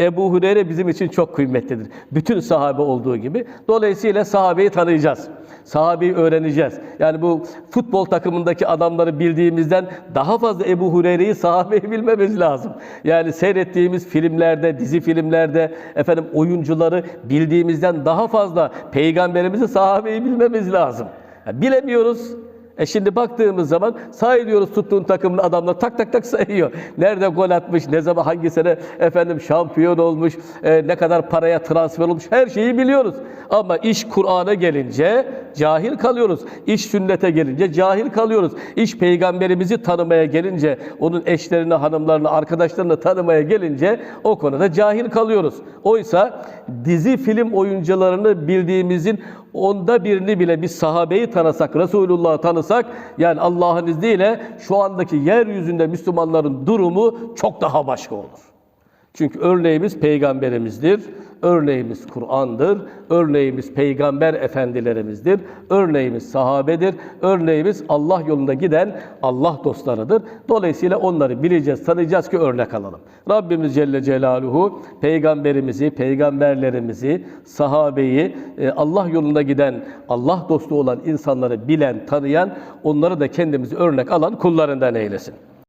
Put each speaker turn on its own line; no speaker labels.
Ebu Hureyre bizim için çok kıymetlidir. Bütün sahabe olduğu gibi. Dolayısıyla sahabeyi tanıyacağız. Sahabeyi öğreneceğiz. Yani bu futbol takımındaki adamları bildiğimizden daha fazla Ebu Hureyre'yi sahabeyi bilmemiz lazım. Yani seyrettiğimiz filmlerde, dizi filmlerde efendim oyuncuları bildiğimizden daha fazla peygamberimizi sahabeyi bilmemiz lazım. Ya bilemiyoruz. E şimdi baktığımız zaman sayıyoruz tuttuğun takımın adamlar tak tak tak sayıyor. Nerede gol atmış, ne zaman hangi sene efendim şampiyon olmuş, e, ne kadar paraya transfer olmuş her şeyi biliyoruz. Ama iş Kur'an'a gelince cahil kalıyoruz. İş sünnete gelince cahil kalıyoruz. İş peygamberimizi tanımaya gelince, onun eşlerini, hanımlarını, arkadaşlarını tanımaya gelince o konuda cahil kalıyoruz. Oysa dizi film oyuncularını bildiğimizin onda birini bile biz sahabeyi tanısak, Resulullah'ı tanısak yani Allah'ın izniyle şu andaki yeryüzünde Müslümanların durumu çok daha başka olur. Çünkü örneğimiz peygamberimizdir, örneğimiz Kur'an'dır, örneğimiz peygamber efendilerimizdir, örneğimiz sahabedir, örneğimiz Allah yolunda giden Allah dostlarıdır. Dolayısıyla onları bileceğiz, tanıyacağız ki örnek alalım. Rabbimiz Celle Celaluhu peygamberimizi, peygamberlerimizi, sahabeyi, e, Allah yolunda giden, Allah dostu olan insanları bilen, tanıyan, onları da kendimizi örnek alan kullarından eylesin.